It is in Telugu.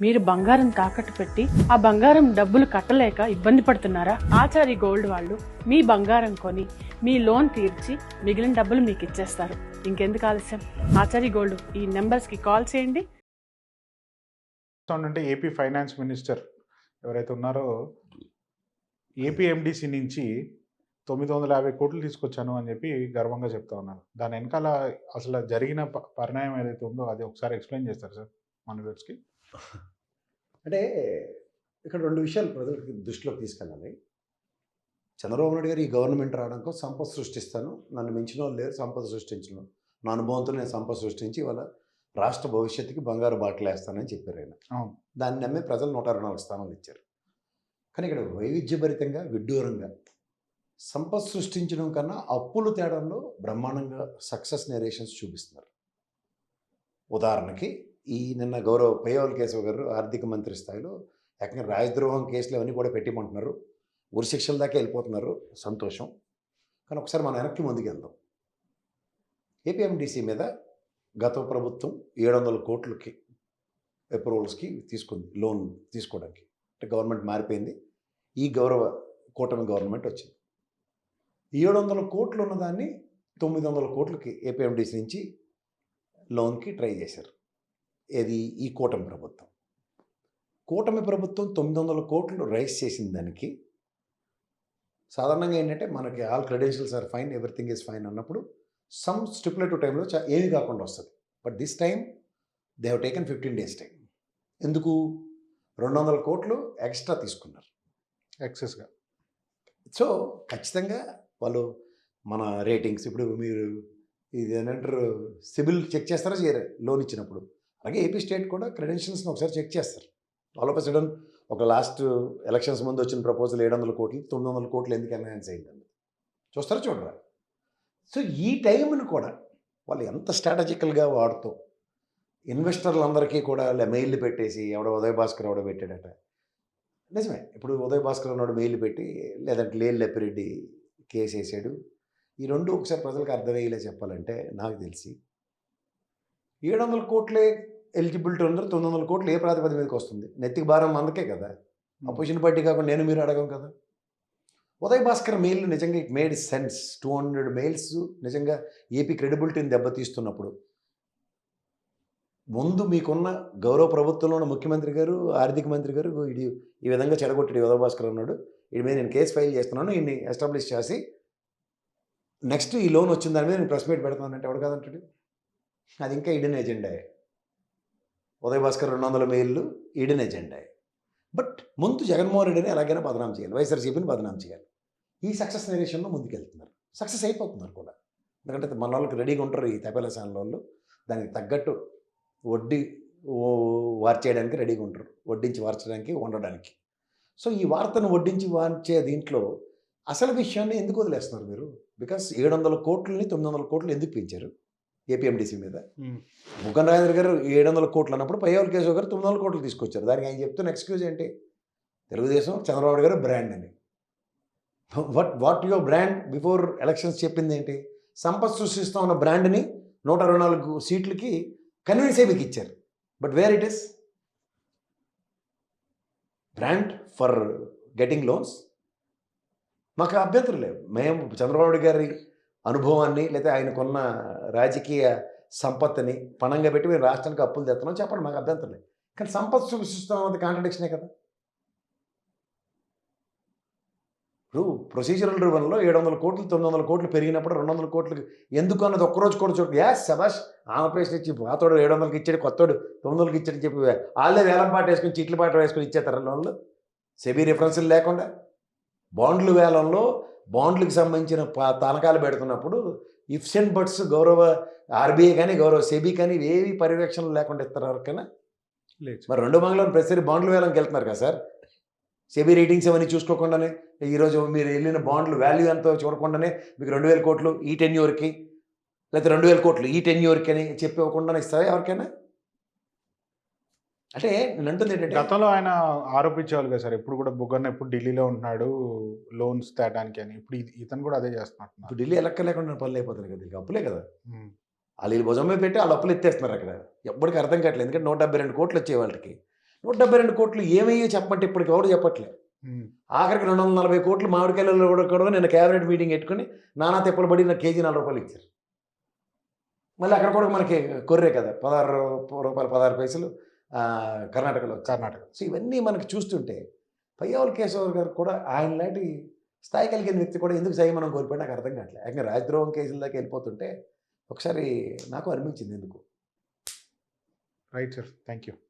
మీరు బంగారం తాకట్టు పెట్టి ఆ బంగారం డబ్బులు కట్టలేక ఇబ్బంది పడుతున్నారా? ఆచారి గోల్డ్ వాళ్ళు మీ బంగారం కొని మీ లోన్ తీర్చి మిగిలిన డబ్బులు మీకు ఇచ్చేస్తారు. ఇంకెందుకు ఆలస్యం? ఆచారి గోల్డ్ ఈ నెంబర్స్కి కాల్ చేయండి. అంటే ఏపీ ఫైనాన్స్ మినిస్టర్ ఎవరైతే ఉన్నారో ఏపీఎండిసి నుంచి తొమ్మిది వందల యాభై కోట్లు తీసుకొచ్చాను అని చెప్పి గర్వంగా చెప్తా ఉన్నారు. దాని వెనకాల అసలు జరిగిన ప- పరిణామం ఏదైతే ఉందో అది ఒకసారి ఎక్స్ప్లెయిన్ చేస్తారు సార్ మన వ్యూవర్స్కి అంటే ఇక్కడ రెండు విషయాలు ప్రజలకి దృష్టిలోకి తీసుకెళ్ళాలి. చంద్రబాబు నాయుడు గారు ఈ గవర్నమెంట్ రావడానికి సంపద సృష్టిస్తాను. నన్ను మించిన వాళ్ళు లేరు సంపద సృష్టించను. నా అనుభవంతో నేను సంపద సృష్టించి వాళ్ళ రాష్ట్ర భవిష్యత్తుకి బంగారు బాటలు వేస్తానని చెప్పారు ఆయన. దాన్ని నమ్మే ప్రజలు నూట అరవై నాలుగు స్థానాలు ఇచ్చారు. కానీ ఇక్కడ వైవిధ్యభరితంగా విడ్డూరంగా సంపద సృష్టించడం కన్నా అప్పులు తేడంలో బ్రహ్మాండంగా సక్సెస్ నేరేషన్స్ చూపిస్తున్నారు. ఉదాహరణకి ఈ నిన్న గౌరవ పయ్యవల్ కేశవ్ గారు ఆర్థిక మంత్రి స్థాయిలో ఏకంగా రాజద్రోహం కేసులు అవన్నీ కూడా పెట్టిమంటున్నారు. ఉరిశిక్షల దాకా వెళ్ళిపోతున్నారు. సంతోషం. కానీ ఒకసారి మనం వెనక్కి ముందుకు వెళ్దాం ఏపీఎండిసి మీద గత ప్రభుత్వం ఏడు వందల కోట్లకి అప్రూవల్స్కి తీసుకుంది. లోన్ తీసుకోవడానికి. అంటే గవర్నమెంట్ మారిపోయింది. ఈ గౌరవ కూటమి గవర్నమెంట్ వచ్చింది. ఏడు వందల కోట్లు ఉన్నదాన్ని తొమ్మిది వందల కోట్లకి ఏపీఎండిసి నుంచి లోన్కి ట్రై చేశారు. ఏది? ఈ కూటమి ప్రభుత్వం. కూటమి ప్రభుత్వం తొమ్మిది వందల కోట్లు రైస్ చేసిన దానికి. సాధారణంగా ఏంటంటే మనకి all credentials are fine everything is fine అన్నప్పుడు సమ్ స్టిపులేటివ్ టైంలో చా ఏమీ కాకుండా వస్తుంది. But this time they have taken fifteen days time. ఎందుకు? రెండు వందల కోట్లు ఎక్స్ట్రా తీసుకున్నారు. ఎక్సెస్గా. సో ఖచ్చితంగా వాళ్ళు మన రేటింగ్స్ ఇప్పుడు మీరు ఇది ఏంటంటారు సిబిల్ చెక్ చేస్తారా చేయరు? లోన్ ఇచ్చినప్పుడు. అలాగే ఏపీ స్టేట్ కూడా క్రెడెన్షియల్స్ని ఒకసారి చెక్ చేస్తారు. ఆల్ ఆఫ్ సడన్ ఒక లాస్ట్ ఎలక్షన్స్ ముందు వచ్చిన ప్రపోజల్ ఏడు వందల కోట్లు తొమ్మిది వందల కోట్లు ఎందుకు ఎన్హాన్స్ అయింది చూస్తారా చూడరా? సో ఈ టైంను కూడా వాళ్ళు ఎంత స్ట్రాటజికల్గా వాడుతూ ఇన్వెస్టర్లందరికీ కూడా మెయిల్ పెట్టేసి ఎవడో ఉదయ భాస్కర్ ఎవడో పెట్టాడట. నిజమే ఇప్పుడు ఉదయ భాస్కర్ అన్నాడు మెయిల్ పెట్టి లేదంటే లేని లెప్పిరెడ్డి కేసు వేసాడు ఈ రెండు ఒకసారి ప్రజలకు అర్థమయ్యేలా చెప్పాలంటే నాకు తెలిసి ఏడు వందల కోట్లే ఎలిజిబిలిటీ ఉన్నారు తొమ్మిది వందల కోట్లు ఏ ప్రాతిపదిక మీదకి వస్తుంది? నెత్తికి భారం అందుకే కదా. అపోజిషన్ పార్టీ కాకుండా నేను మీరు అడగం కదా. ఉదయ్ భాస్కర్ మెయిల్ నిజంగా it made sense. Two hundred mails నిజంగా ఏపీ క్రెడిబిలిటీని దెబ్బతీస్తున్నప్పుడు. ముందు మీకున్న గౌరవ ప్రభుత్వంలో ఉన్న ముఖ్యమంత్రి గారు ఆర్థిక మంత్రి గారు ఇది ఈ విధంగా చెడగొట్టాడు ఉదయ్ భాస్కర్ అన్నాడు. వీడి మీద నేను కేసు ఫైల్ చేస్తున్నాను. ఈయన్ని ఎస్టాబ్లిష్ చేసి నెక్స్ట్ ఈ లోన్ వచ్చిన దాని మీద నేను ప్రెస్ మీట్ పెడతానంటే ఎవడు కాదంటాడు? అది ఇంకా ఈడెన్ ఎజెండాయే. ఉదయ భాస్కర్ రెండు వందల మెయిల్లు ఈడెన్ ఎజెండాయే. బట్ ముందు జగన్మోహన్ రెడ్డిని ఎలాగైనా బదనాం చేయాలి. వైఎస్ఆర్సీపీని బదనాం చేయాలి. ఈ సక్సెస్ నేరేషన్లో ముందుకెళ్తున్నారు. సక్సెస్ అయిపోతున్నారు కూడా. ఎందుకంటే మన వాళ్ళకి రెడీగా ఉంటారు ఈ తపేల వాళ్ళు దానికి తగ్గట్టు వడ్డీ వార్చేయడానికి రెడీగా ఉంటారు. వడ్డించి వార్చడానికి ఉండడానికి సో ఈ వార్తను వడ్డించి వార్చే దీంట్లో అసలు విషయాన్ని ఎందుకు వదిలేస్తున్నారు మీరు? బికాస్ ఏడు వందల కోట్లని తొమ్మిది వందల కోట్లు ఎందుకు పెంచారు? ఏపీఎండిసి మీద. ముఖన్ రాజేంద్ర గారు ఏడు వందల కోట్లు అన్నప్పుడు పయ్యవల్ కేశవ్ గారు తొమ్మిది వందల కోట్లు తీసుకొచ్చారు. దానికి ఆయన చెప్తున్న ఎక్స్క్యూజ్ ఏంటి? తెలుగుదేశం చంద్రబాబు గారు బ్రాండ్ అని. What what your brand before elections చెప్పింది ఏంటి? సంపత్ సృష్టిస్తూ ఉన్న బ్రాండ్ని నూట అరవై నాలుగు సీట్లకి కన్విన్స్ అయ్యి ఇచ్చారు. But where it is brand for getting loans మాకు అభ్యంతరం లేవు మేము చంద్రబాబు గారి అనుభవాన్ని లేదా ఆయనకున్న రాజకీయ సంపత్తిని పణంగా పెట్టి మేము రాష్ట్రానికి అప్పులు తెస్తున్నాం చెప్పండి మాకు అభ్యంతరం లేదు. కానీ సంపత్ సృష్టిస్తాం అది కాంట్రడిక్షనే కదా? ఇప్పుడు ప్రొసీజరల్ రివన్లో ఏడు వందల కోట్లు తొమ్మిది వందల కోట్లు పెరిగినప్పుడు రెండు వందల కోట్లు ఎందుకు అన్నది ఒక్కరోజు కూడా చూడు యాస్ శబాష్ ఆంధ్రప్రదేశ్ ఇచ్చి పాతోడు ఏడు వందలకి ఇచ్చాడు కొత్తోడు తొమ్మిది వందలకి ఇచ్చాడు చెప్పి వాళ్ళే వేలం పాట వేసుకుని చీట్ల పాట వేసుకుని ఇచ్చేస్తారు లోన్లు సెబీ రిఫరెన్స్లు లేకుండా బాండ్లు వేలంలో బాండ్లకు సంబంధించిన ప- తనఖాలు పెడుతున్నప్పుడు ఇఫ్స్ అండ్ బట్స్ గౌరవ ఆర్బీఐ కానీ గౌరవ సెబీ కానీ ఏవి పర్యవేక్షణలు లేకుండా ఇస్తారు ఎవరికైనా? లేదు మరి రెండో మంగళవారం ప్రతిసారి బాండ్లు వేలంకి వెళ్తున్నారు కదా సార్? సెబీ రేటింగ్స్ అవన్నీ చూసుకోకుండానే ఈరోజు మీరు వెళ్ళిన బాండ్లు వాల్యూ ఎంతో చూడకుండానే మీకు రెండు వేల కోట్లు ఈ టెన్యూర్కి లేకపోతే రెండు వేల కోట్లు ఈ టెన్యూర్కి అని చెప్పి ఇవ్వకుండానే ఇస్తారా ఎవరికైనా? అంటే నేను అంటుంది ఏంటంటే గతంలో ఆయన ఆరోపించేవాళ్ళు కదా సార్ ఎప్పుడు కూడా బుగ్గన్న ఎప్పుడు ఢిల్లీలో ఉంటున్నాడు లోన్స్ తేడానికి అని. ఇప్పుడు ఇతను కూడా అదే చేస్తున్నట్టున్నారు. ఇప్పుడు ఢిల్లీ ఎలక్క లేకుండా పనులు అయిపోతుంది కదా దీనికి అప్పులే కదా. వాళ్ళు భుజం మీద పెట్టి వాళ్ళు అప్పులు ఎత్తేస్తున్నారు అక్కడ. ఎప్పటికీ అర్థం కావట్లేదు. ఎందుకంటే నూట డెబ్బై రెండు కోట్లు వచ్చే వాళ్ళకి. నూట డెబ్బై రెండు కోట్లు ఏమయ్యో చెప్పమంటే ఇప్పటికి ఎవరు చెప్పట్లే. ఆఖరికి రెండు వందల నలభై కోట్లు మామిడికాయలలో కూడా నేను క్యాబినెట్ మీటింగ్ పెట్టుకుని నానా తిప్పలు పడి నాకు కేజీ నాలుగు రూపాయలు ఇచ్చారు. మళ్ళీ అక్కడ కూడా మనకి కొర్రే కదా పదహారు రూపాయలు పదహారు పైసలు. కర్ణాటకలో కర్ణాటక సో ఇవన్నీ మనకి చూస్తుంటే పయ్యావుల కేశవ్ గారు కూడా ఆయన లాంటి స్థాయి కలిగిన వ్యక్తి కూడా ఎందుకు మనం కోల్పోయి నాకు అర్థం కావట్లేదు. యాకంగా రాజద్రోహం కేసుల దాకా వెళ్ళిపోతుంటే ఒకసారి నాకు అనిపించింది ఎందుకు. Right sir. Thank you